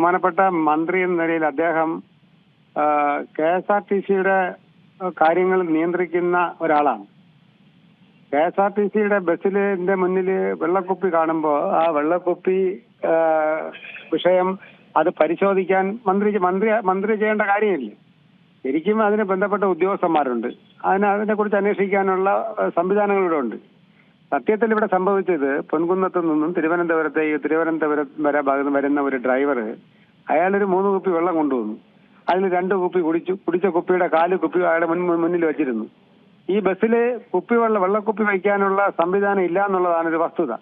ബഹുമാനപ്പെട്ട മന്ത്രി എന്ന നിലയിൽ അദ്ദേഹം കെ എസ് ആർ ടി സിയുടെ കാര്യങ്ങൾ നിയന്ത്രിക്കുന്ന ഒരാളാണ്. കെ എസ് ആർ ടി സിയുടെ ബസ്സിലിന്റെ മുന്നിൽ വെള്ളക്കുപ്പി കാണുമ്പോൾ ആ വെള്ളക്കുപ്പി വിഷയം അത് പരിശോധിക്കാൻ മന്ത്രി മന്ത്രി മന്ത്രി ചെയ്യേണ്ട കാര്യമില്ല? ശരിക്കും അതിന് ബന്ധപ്പെട്ട ഉദ്യോഗസ്ഥന്മാരുണ്ട്. അതിന് അതിനെക്കുറിച്ച് അന്വേഷിക്കാനുള്ള സംവിധാനങ്ങളിവിടെ ഉണ്ട് സത്യത്തിൽ ഇവിടെ സംഭവിച്ചത് പൊൻകുന്നത്ത് നിന്നും തിരുവനന്തപുരത്തേക്ക് തിരുവനന്തപുരം വരെ ഭാഗത്ത് വരുന്ന ഒരു ഡ്രൈവർ അയാളൊരു മൂന്ന് കുപ്പി വെള്ളം കൊണ്ടുവന്നു. അതിൽ രണ്ട് കുപ്പി കുടിച്ചു. കുടിച്ച കുപ്പിയുടെ കാൽ കുപ്പി അയാളുടെ മുൻ മുന്നിൽ വെച്ചിരുന്നു. ഈ ബസ്സിൽ കുപ്പി വെള്ള വെള്ളക്കുപ്പി വയ്ക്കാനുള്ള സംവിധാനം ഇല്ല എന്നുള്ളതാണ് ഒരു വസ്തുത.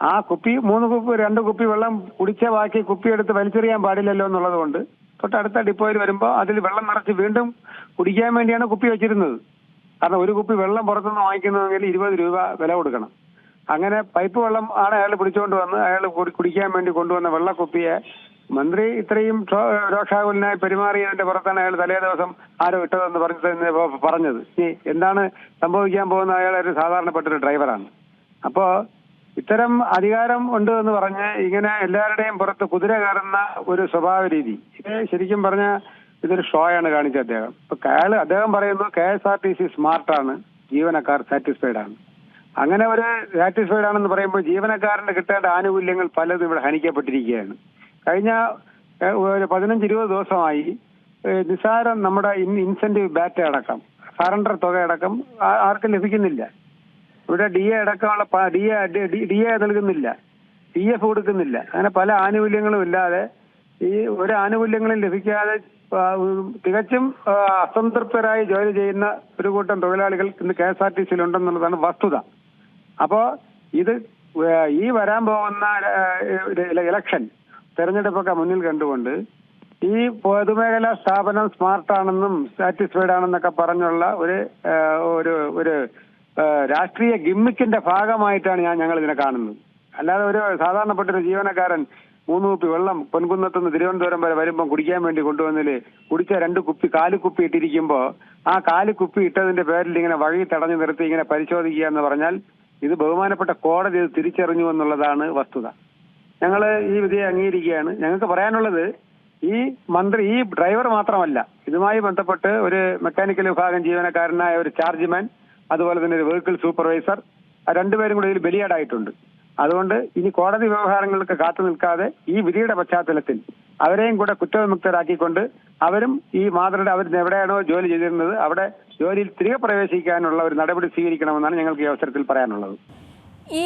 ആ കുപ്പി മൂന്ന് കുപ്പി രണ്ട് കുപ്പി വെള്ളം കുടിച്ച ബാക്കി കുപ്പി എടുത്ത് വലിച്ചെറിയാൻ പാടില്ലല്ലോ എന്നുള്ളത് കൊണ്ട് തൊട്ടടുത്ത ഡിപ്പോയിൽ വരുമ്പോൾ അതിൽ വെള്ളം നിറച്ച് വീണ്ടും കുടിക്കാൻ വേണ്ടിയാണ് കുപ്പി വെച്ചിരുന്നത്. കാരണം ഒരു കുപ്പി വെള്ളം പുറത്തുനിന്ന് വാങ്ങിക്കുന്നതെങ്കിൽ ഇരുപത് രൂപ വില കൊടുക്കണം. അങ്ങനെ പൈപ്പ് വെള്ളം ആണ് അയാൾ പിടിച്ചുകൊണ്ട് വന്ന് അയാൾ കുടി- കുടിക്കാൻ വേണ്ടി കൊണ്ടുവന്ന വെള്ളക്കുപ്പിയെ മന്ത്രി ഇത്രയും രോക്ഷാകുലനായി പെരുമാറിയതിന്റെ പുറത്താണ് അയാൾ തലേ ദിവസം ആരോ ഇട്ടതെന്ന് പറഞ്ഞത് പറഞ്ഞത്. ഇനി എന്താണ് സംഭവിക്കാൻ പോകുന്ന അയാൾ ഒരു സാധാരണപ്പെട്ട ഒരു ഡ്രൈവറാണ്. അപ്പോ ഇത്തരം അധികാരം ഉണ്ട് എന്ന് പറഞ്ഞ് ഇങ്ങനെ എല്ലാവരുടെയും പുറത്ത് കുതിര കയറുന്ന ഒരു സ്വഭാവ രീതി ഇത് ശരിക്കും പറഞ്ഞ ഇതൊരു ആണ് കാണിച്ചത് അദ്ദേഹം. ഇപ്പൊ അയാൾ അദ്ദേഹം പറയുന്നു K S R T C സ്മാർട്ടാണ് ജീവനക്കാർ സാറ്റിസ്ഫൈഡ് ആണ്. അങ്ങനെ ഒരു സാറ്റിസ്ഫൈഡ് ആണെന്ന് പറയുമ്പോൾ ജീവനക്കാരന് കിട്ടേണ്ട ആനുകൂല്യങ്ങൾ പലതും ഇവിടെ ഹനിക്കപ്പെട്ടിരിക്കുകയാണ്. കഴിഞ്ഞ ഒരു പതിനഞ്ച് ഇരുപത് ദിവസമായി നിസ്സാരം നമ്മുടെ ഇൻസെന്റീവ് ബാറ്റ് അടക്കം സറണ്ടർ തുക അടക്കം ആർക്കും ലഭിക്കുന്നില്ല. ഇവിടെ ഡി എ അടക്കമുള്ള ഡി എ ഡി എ നൽകുന്നില്ല. പി എഫ് കൊടുക്കുന്നില്ല. അങ്ങനെ പല ആനുകൂല്യങ്ങളും ഇല്ലാതെ ഈ ഒരു ആനുകൂല്യങ്ങളും ലഭിക്കാതെ തികച്ചും അസംതൃപ്തരായി ജോലി ചെയ്യുന്ന ഒരു കൂട്ടം തൊഴിലാളികൾ ഇന്ന് കെ എസ് ആർ ടി സിയിൽ ഉണ്ടെന്നുള്ളതാണ് വസ്തുത. അപ്പോ ഇത് ഈ വരാൻ പോകുന്ന ഇലക്ഷൻ തെരഞ്ഞെടുപ്പൊക്കെ മുന്നിൽ കണ്ടുകൊണ്ട് ഈ പൊതുമേഖലാ സ്ഥാപനം സ്മാർട്ടാണെന്നും സാറ്റിസ്ഫൈഡ് ആണെന്നൊക്കെ പറഞ്ഞുള്ള ഒരു ഒരു ഒരു രാഷ്ട്രീയ ഗിമ്മിക്കിന്റെ ഭാഗമായിട്ടാണ് ഞാൻ ഞങ്ങൾ ഇതിനെ കാണുന്നത്. അല്ലാതെ ഒരു സാധാരണപ്പെട്ട ഒരു ജീവനക്കാരൻ മൂന്ന് കുപ്പി വെള്ളം പൊൻകുന്നത്ത് നിന്ന് തിരുവനന്തപുരം വരെ വരുമ്പോൾ കുടിക്കാൻ വേണ്ടി കൊണ്ടുവന്നതിൽ കുടിച്ച രണ്ട് കുപ്പി കാൽ കുപ്പി ഇട്ടിരിക്കുമ്പോൾ ആ കാൽ കുപ്പി ഇട്ടതിന്റെ പേരിൽ ഇങ്ങനെ വഴി തടഞ്ഞു നിർത്തി ഇങ്ങനെ പരിശോധിക്കുക എന്ന് പറഞ്ഞാൽ ഇത് ബഹുമാനപ്പെട്ട കോടതി ഇത് തിരിച്ചറിഞ്ഞു എന്നുള്ളതാണ് വസ്തുത. ഞങ്ങൾ ഈ വിധിയെ അംഗീകരിക്കുകയാണ്. ഞങ്ങൾക്ക് പറയാനുള്ളത് ഈ മന്ത്രി ഈ ഡ്രൈവർ മാത്രമല്ല ഇതുമായി ബന്ധപ്പെട്ട് ഒരു മെക്കാനിക്കൽ വിഭാഗം ജീവനക്കാരനായ ഒരു ചാർജ്മാൻ അതുപോലെ തന്നെ ഒരു വെഹിക്കിൾ സൂപ്പർവൈസർ രണ്ടുപേരും കൂടി ഇതിൽ ബലിയാടായിട്ടുണ്ട്. അതുകൊണ്ട് ഇനി കോടതി വ്യവഹാരങ്ങൾക്ക് കാത്തു നിൽക്കാതെ ഈ വിധിയുടെ പശ്ചാത്തലത്തിൽ അവരെയും കൂടെ കുറ്റവിമുക്തരാക്കിക്കൊണ്ട് അവരും ഈ മാതൃയുടെ അവർ എവിടെയാണോ ജോലി ചെയ്തിരുന്നത് അവിടെ ജോലിയിൽ തിരികെ പ്രവേശിക്കാനുള്ള ഒരു നടപടി സ്വീകരിക്കണമെന്നാണ് ഞങ്ങൾക്ക് ഈ അവസരത്തിൽ പറയാനുള്ളത്. ഈ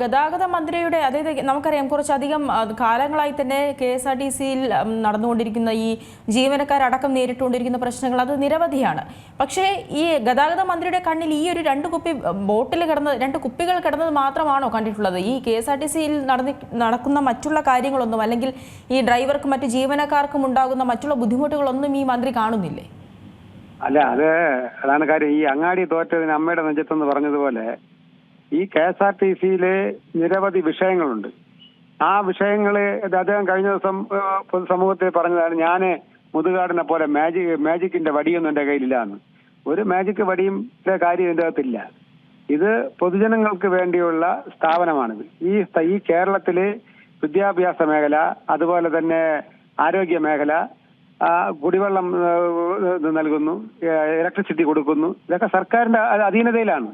ഗതാഗത മന്ത്രിയുടെ അതായത് നമുക്കറിയാം കുറച്ചധികം കാലങ്ങളായി തന്നെ കെ എസ് ആർ ടി സിയിൽ നടന്നുകൊണ്ടിരിക്കുന്ന ഈ ജീവനക്കാരടക്കം നേരിട്ടുകൊണ്ടിരിക്കുന്ന പ്രശ്നങ്ങൾ അത് നിരവധിയാണ്. പക്ഷേ ഈ ഗതാഗത മന്ത്രിയുടെ കണ്ണിൽ ഈ ഒരു രണ്ട് കുപ്പി ബോട്ടിൽ കിടന്നത് രണ്ട് കുപ്പികൾ കിടന്നത് മാത്രമാണോ കണ്ടിട്ടുള്ളത്? ഈ കെ എസ് ആർ ടി സിയിൽ നടന്നി നടക്കുന്ന മറ്റുള്ള കാര്യങ്ങളൊന്നും അല്ലെങ്കിൽ ഈ ഡ്രൈവർക്കും മറ്റ് ജീവനക്കാർക്കും ഉണ്ടാകുന്ന മറ്റുള്ള ബുദ്ധിമുട്ടുകളൊന്നും ഈ മന്ത്രി കാണുന്നില്ലേ? അല്ല അത് അതാണ് കാര്യം. ഈ അങ്ങാടി തോറ്റതിന് അമ്മയുടെ നെഞ്ചത്തെന്ന് പറഞ്ഞതുപോലെ ഈ കെ എസ് ആർ ടി സിയിലെ നിരവധി വിഷയങ്ങളുണ്ട്. ആ വിഷയങ്ങളെ അദ്ദേഹം കഴിഞ്ഞ ദിവസം പൊതുസമൂഹത്തെ പൊതുസമൂഹത്തിൽ പറഞ്ഞതാണ് ഞാൻ മുതുകാടിനെ പോലെ മാജിക് മാജിക്കിന്റെ വടിയൊന്നും എന്റെ കയ്യിലില്ല എന്ന് ഒരു മാജിക് വടിയും കാര്യം എന്റെ അകത്തില്ല. ഇത് പൊതുജനങ്ങൾക്ക് വേണ്ടിയുള്ള സ്ഥാപനമാണിത്. ഈ ഈ കേരളത്തിലെ വിദ്യാഭ്യാസ മേഖല അതുപോലെ തന്നെ ആരോഗ്യ മേഖല കുടിവെള്ളം നൽകുന്നു ഇലക്ട്രിസിറ്റി കൊടുക്കുന്നു ഇതൊക്കെ സർക്കാരിന്റെ അധീനതയിലാണ്.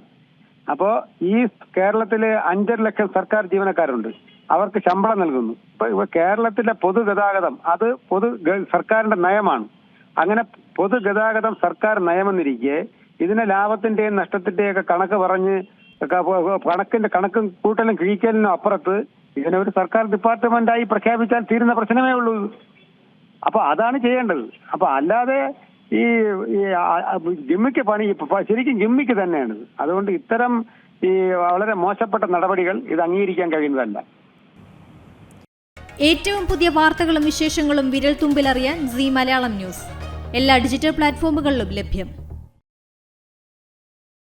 അപ്പോ ഈ കേരളത്തിൽ അഞ്ചര ലക്ഷം സർക്കാർ ജീവനക്കാരുണ്ട്. അവർക്ക് ശമ്പളം നൽകുന്നു. ഇപ്പൊ കേരളത്തിലെ പൊതുഗതാഗതം അത് പൊതു സർക്കാരിന്റെ നയമാണ്. അങ്ങനെ പൊതുഗതാഗതം സർക്കാർ നയമെന്നിരിക്കെ ഇതിനെ ലാഭത്തിന്റെയും നഷ്ടത്തിന്റെയും ഒക്കെ കണക്ക് പറഞ്ഞ് കണക്കിന്റെ കണക്കും കൂട്ടലും കിഴിക്കലിനും അപ്പുറത്ത് ഇതിനെ ഒരു സർക്കാർ ഡിപ്പാർട്ട്മെന്റായി പ്രഖ്യാപിച്ചാൽ തീരുന്ന പ്രശ്നമേ ഉള്ളൂ. അപ്പൊ അതാണ് ചെയ്യേണ്ടത്. അപ്പൊ അല്ലാതെ ഈ ജിമ്മിക്ക് പണി ശരിക്കും ജിമ്മിക്ക് തന്നെയാണ്. അതുകൊണ്ട് ഇത്തരം ഈ വളരെ മോശപ്പെട്ട നടപടികൾ ഇത് അംഗീകരിക്കാൻ കഴിയുന്നതല്ല. ഏറ്റവും പുതിയ വാർത്തകളും വിശേഷങ്ങളും വിരൽ തുമ്പിലറിയാൻ സി മലയാളം ന്യൂസ്. എല്ലാ ഡിജിറ്റൽ പ്ലാറ്റ്ഫോമുകളിലും ലഭ്യം.